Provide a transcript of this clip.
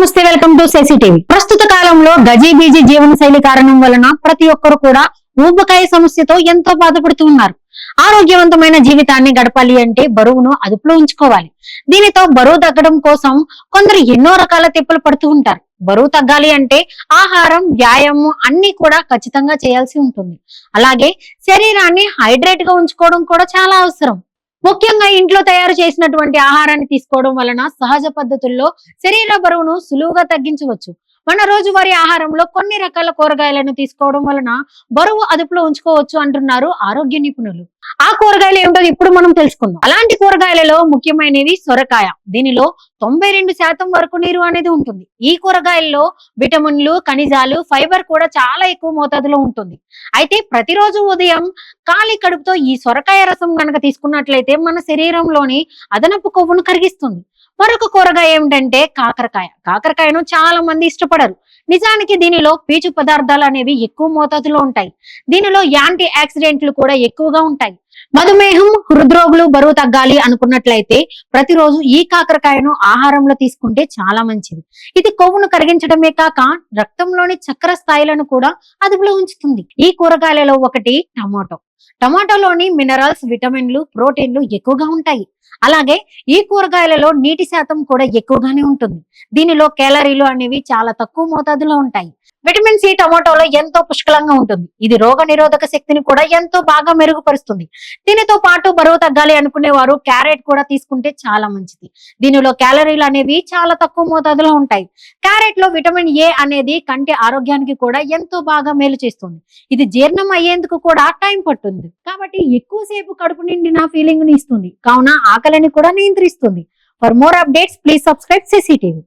నమస్తే welcome to TV ప్రస్తుత కాలంలో గజీబీజీ జీవన శైలి కారణం వలన ప్రతి ఒక్కరు కూడా ఊబకాయ సమస్యతో ఎంతో బాధపడుతూ ఉన్నారు. ఆరోగ్యవంతమైన జీవితాన్ని గడపాలి అంటే బరువును అదుపులో ఉంచుకోవాలి. దీనితో బరువు తగ్గడం కోసం కొందరు ఎన్నో రకాల తిప్పలు పడుతూ ఉంటారు. బరువు తగ్గాలి అంటే ఆహారం వ్యాయామం అన్ని కూడా ఖచ్చితంగా చేయాల్సి ఉంటుంది. అలాగే శరీరాన్ని హైడ్రేట్గా ఉంచుకోవడం కూడా చాలా అవసరం. ముఖ్యంగా ఇంట్లో తయారు చేసినటువంటి ఆహారాన్ని తీసుకోవడం వలన సహజ పద్ధతుల్లో శరీర బరువును సులువుగా తగ్గించవచ్చు. మన రోజువారీ ఆహారంలో కొన్ని రకాల కూరగాయలను తీసుకోవడం వలన బరువు అదుపులో ఉంచుకోవచ్చు అంటున్నారు ఆరోగ్య నిపుణులు. ఆ కూరగాయలు ఏమిటో ఇప్పుడు మనం తెలుసుకుందాం. అలాంటి కూరగాయలలో ముఖ్యమైనది సొరకాయ. దీనిలో తొంభై రెండు శాతం వరకు నీరు అనేది ఉంటుంది. ఈ కూరగాయల్లో విటమిన్లు ఖనిజాలు ఫైబర్ కూడా చాలా ఎక్కువ మోతాదులో ఉంటుంది. అయితే ప్రతిరోజు ఉదయం ఖాళీ కడుపుతో ఈ సొరకాయ రసం కనుక తీసుకున్నట్లయితే మన శరీరంలోని అదనపు కొవ్వును కరిగిస్తుంది. మరొక కూరగాయ ఏమిటంటే కాకరకాయ. కాకరకాయను చాలా మంది ఇష్టపడరు. నిజానికి దీనిలో పీచు పదార్థాలు అనేవి ఎక్కువ మోతాదులో ఉంటాయి. దీనిలో యాంటీ ఆక్సిడెంట్లు కూడా ఎక్కువగా ఉంటాయి. మధుమేహం హృద్రోగులు బరువు తగ్గాలి అనుకున్నట్లయితే ప్రతిరోజు ఈ కాకరకాయను ఆహారంలో తీసుకుంటే చాలా మంచిది. ఇది కొవ్వును కరిగించడమే కాక రక్తంలోని చక్కెర స్థాయిలను కూడా అదుపులో ఉంచుతుంది. ఈ కూరగాయలలో ఒకటి టమాటో. టమాటోలోని మినరల్స్ విటమిన్లు ప్రోటీన్లు ఎక్కువగా ఉంటాయి. అలాగే ఈ కూరగాయలలో నీటి శాతం కూడా ఎక్కువగానే ఉంటుంది. దీనిలో కేలరీలు అనేవి చాలా తక్కువ మోతాదులో ఉంటాయి. విటమిన్ సి టమాటోలో ఎంతో పుష్కలంగా ఉంటుంది. ఇది రోగ నిరోధక శక్తిని కూడా ఎంతో బాగా మెరుగుపరుస్తుంది. దీనితో పాటు బరువు తగ్గాలి అనుకునే వారు క్యారెట్ కూడా తీసుకుంటే చాలా మంచిది. దీనిలో క్యాలరీలు అనేవి చాలా తక్కువ మోతాదులో ఉంటాయి. క్యారెట్లో విటమిన్ ఏ అనేది కంటి ఆరోగ్యానికి కూడా ఎంతో బాగా మేలు చేస్తుంది. ఇది జీర్ణం అయ్యేందుకు కూడా టైం పట్టుంది కాబట్టి ఎక్కువసేపు కడుపు నిండిన ఫీలింగ్ని ఇస్తుంది. కావున ఆకలిని కూడా నియంత్రిస్తుంది. For more updates please subscribe CCTV